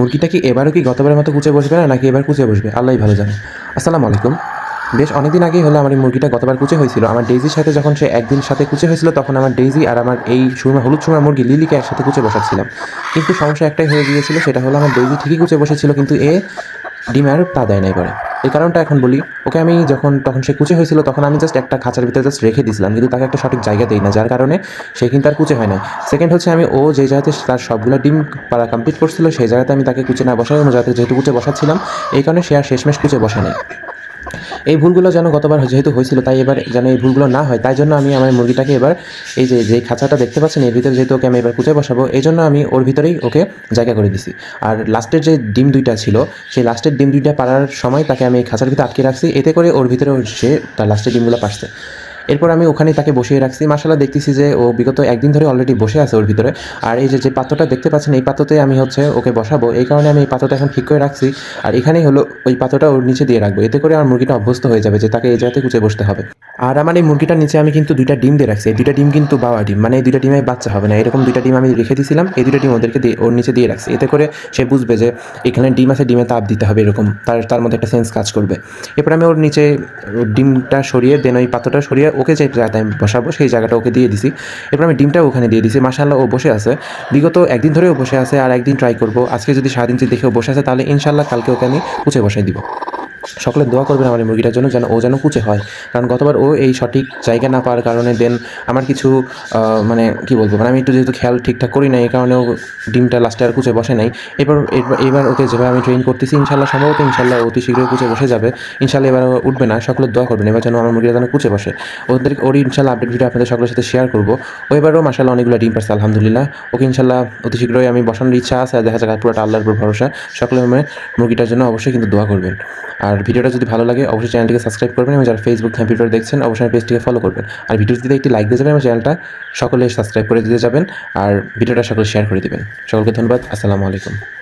মুরগিটা কি এবারও কি গতবারের মতো কুচে বসবে না, নাকি এবার কুচে বসবে? আল্লাহ ভালো জানে। আসসালামু আলাইকুম। বেশ অনেকদিন আগেই হলো আমার এই মুরগিটা গতবার কুচে হয়েছিল। আমার ডেইজির সাথে যখন সে একদিন সাথে কুচে হয়েছিল, তখন আমার ডেইজি আর আমার এই সুরমা, হলুদ সুরমা মুরগি লিলিকে একসাথে কুচে বসাচ্ছিলাম। কিন্তু সমস্যা একটাই হয়ে গিয়েছিল, সেটা হলো আমার ডেইজি ঠিকই কুচে বসেছিল, কিন্তু এ ডিম আর তা দেয় নাই পরে। এই কারণটা এখন বলি, ওকে আমি যখন, তখন সে কুচে হয়েছিল, তখন আমি জাস্ট একটা খাঁচার ভিতরে জাস্ট রেখে দিয়েছিলাম কিন্তু তাকে একটা সঠিক জায়গা দিই না যার কারণে সে কিন্তু আর কুচে হয় না সেকেন্ড হচ্ছে আমি, ও যে জায়গাতে তার সবগুলো ডিম পাড়া কমপ্লিট করছিল, সেই জায়গাতে আমি তাকে কুচে না বসাই, অন্য জায়গাতে যেহেতু কুচে বসাচ্ছিলাম, এই কারণে সে আর শেষমেশ কুচে বসে নাই। এই ভুলগুলো যেন গতবার যেহেতু হয়েছিল, তাই এবার যেন এই ভুলগুলো না হয়, তাই জন্য আমি আমার মুরগিটাকে এবার এই যে যে খাঁচাটা দেখতে পাচ্ছেন, এর ভিতরে যেহেতু ওকে আমি এবার কুচে বসাবো, এই জন্য আমি ওর ভিতরেই ওকে জায়গা করে দিছি। আর লাস্টের যে ডিম দুইটা ছিল, সেই লাস্টের ডিম দুইটা পাড়ার সময় তাকে আমি খাঁচার ভিতরে আটকে রাখছি, এতে করে ওর ভিতরে সে তার লাস্টের ডিমগুলো পারছে এরপর আমি ওখানেই তাকে বসিয়ে রাখছি। মাসালা দেখতেছি যে ও বিগত একদিন ধরে অলরেডি বসে আছে ওর ভিতরে। আর এই যে যে পাত্রটা দেখতে পাচ্ছেন, এই পাত্রতে আমি হচ্ছে ওকে বসাবো। এই কারণে আমি এই পাত্রটা এখন ঠিক করে রাখছি। আর এখানেই হলো ওই পাত্রটা ওর নিচে দিয়ে রাখব। এতে করে আমার মুরগিটা অভ্যস্ত হয়ে যাবে যে তাকে এই জায়গাতে কুচে বসতে হবে। আর আমার এই মুরগিটার নিচে আমি কিন্তু দুইটা ডিম দিয়ে রাখছি। এই দুইটা ডিম কিন্তু বাবা ডিম। মানে এই দুইটা ডিমে বাচ্চা হবে না। এরকম দুইটা ডিম আমি রেখে দিয়েছিলাম এই দুইটা ডিম ওদেরকে দিয়ে, ওর নিচে দিয়ে রাখছি। এতে করে সে বুঝবে যে এখানে ডিম আছে, ডিমে তাপ দিতে হবে এরকম। তার তার মধ্যে একটা সেন্স কাজ করবে। এরপর আমি ওর নিচে ডিমটা সরিয়ে, দেন ওই পাত্রটা সরিয়ে ওকে যে জায়গাতে আমি বসাবো, সেই জায়গাটা ওকে দিয়ে দিছি। এরপর আমি ডিমটাও ওখানে দিয়ে দিছি। মাসাল্লাহ ও বসে আছে। বিগত একদিন ধরেও বসে আছে, আর একদিন ট্রাই করব। আজকে যদি সারাদিন যদি দেখেও বসে আছে, তাহলে ইনশাল্লাহ কালকে ওকে আমি উঠে বসাই দিব। সকলে দোয়া করবেন আমার এই মুরগিটার জন্য যেন ও যেন কুচে হয়। কারণ গতবার ও এই সঠিক জায়গা না পাওয়ার কারণে দেন আমার কিছু মানে কি বলব মানে আমি একটু যেহেতু খেয়াল ঠিকঠাক করি না এই কারণে ও ডিমটা লাস্টে আর কুচে বসে নাই। এবার এবার- ওকে যেভাবে আমি ট্রেন করতেছি, ইনশাল্লাহ সম্ভবত ইনশাল্লাহ অতি শীঘ্রই কুচে বসে যাবে। ইনশাল্লাহ এবার উঠবে না, সকলে দোয়া করবেন, এবার যেন আমার মুরগিটা যেন কুচে বসে। ওদের ওর ইনশাল্লাহ আপডেট ভিডিও আপনাদের সকলের সাথে শেয়ার করব। ও এবারও মাসাল্লাহ অনেকগুলো ডিম পারছে, আলহামদুলিল্লাহ। ওকে ইনশাল্লাহ অতি শীঘ্রই আমি বসানোর ইচ্ছা আছে, আর দেখা যাক পুরোটা আল্লাহর উপর ভরসা। সকলে মুরগিটার জন্য অবশ্যই কিন্তু দোয়া করবেন। আর ভিডিওটা যদি ভালো লাগে, অবশ্যই চ্যানেলটিকে সাবস্ক্রাইব করবেন এবং যারা ফেসবুক কম্পিউটার দেখছেন, অবশ্যই পেজটিকে ফলো করবেন। আর ভিডিওটিতে একটি লাইক দিয়ে যাবেন এবং চ্যানেলটা সকলে সাবস্ক্রাইব করে দিতে যাবেন, আর ভিডিওটা সকলে শেয়ার করে দেবেন। সকলকে ধন্যবাদ, আসসালামু আলাইকুম।